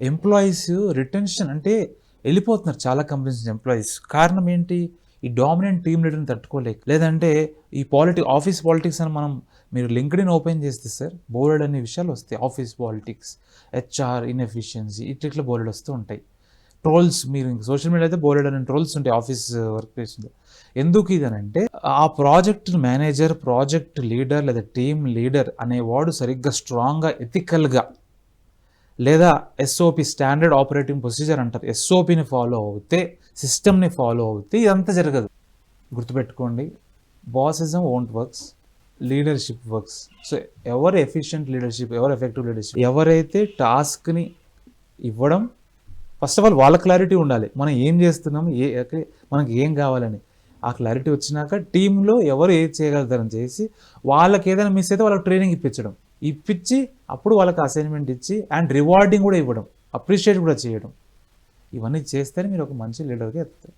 Employees retention అంటే వెళ్ళిపోతున్నారు చాలా కంపెనీస్ ఎంప్లాయీస్. కారణం ఏంటి? ఈ డామినెంట్ టీమ్ లీడర్ని తట్టుకోలేక. లేదంటే ఈ పాలిటిక్ ఆఫీస్ పాలిటిక్స్ అని మనం మీరు లింక్డ్ఇన్ ఓపెన్ చేస్తే సార్ బోర్డ్ అనే విషయాలు వస్తాయి. ఆఫీస్ పాలిటిక్స్ హెచ్ఆర్ ఇన్ఎఫిషియన్సీ ఇట్లా బోర్డు వస్తూ ఉంటాయి. ట్రోల్స్ మీరు సోషల్ మీడియా అయితే బోర్డు అనే ట్రోల్స్ ఉంటాయి ఆఫీస్ వర్క్ ప్లేస్లో ఎందుకు ఇది అని అంటే ఆ ప్రాజెక్ట్ మేనేజర్ ప్రాజెక్ట్ లీడర్ లేదా టీమ్ లీడర్ అనేవాడు సరిగ్గా స్ట్రాంగ్గా ఎథికల్గా లేదా ఎస్ఓపి స్టాండర్డ్ ఆపరేటింగ్ ప్రొసీజర్ అంటారు. ఎస్ఓపిని ఫాలో అవుతే సిస్టమ్ని ఫాలో అవుతే ఇదంతా జరగదు. గుర్తుపెట్టుకోండి bossism won't works leadership works so ఎవరు ఎఫిషియెంట్ లీడర్షిప్ ఎవరు ఎఫెక్టివ్ లీడర్షిప్ ఎవరైతే టాస్క్ని ఇవ్వడం ఫస్ట్ ఆఫ్ ఆల్ వాళ్ళ క్లారిటీ ఉండాలి. మనం ఏం చేస్తున్నాం ఏ మనకి ఏం కావాలని. ఆ క్లారిటీ వచ్చినాక టీంలో ఎవరు ఏది చేయగలుగుతారని చేసి వాళ్ళకి ఏదైనా మిస్ అయితే వాళ్ళకి ట్రైనింగ్ ఇప్పించడం. ఇప్పించి అప్పుడు వాళ్ళకి అసైన్మెంట్ ఇచ్చి అండ్ రివార్డింగ్ కూడా ఇవ్వడం అప్రిషియేట్ కూడా చేయడం. ఇవన్నీ చేస్తేనే మీరు ఒక మంచి లీడర్గా ఎత్తారు.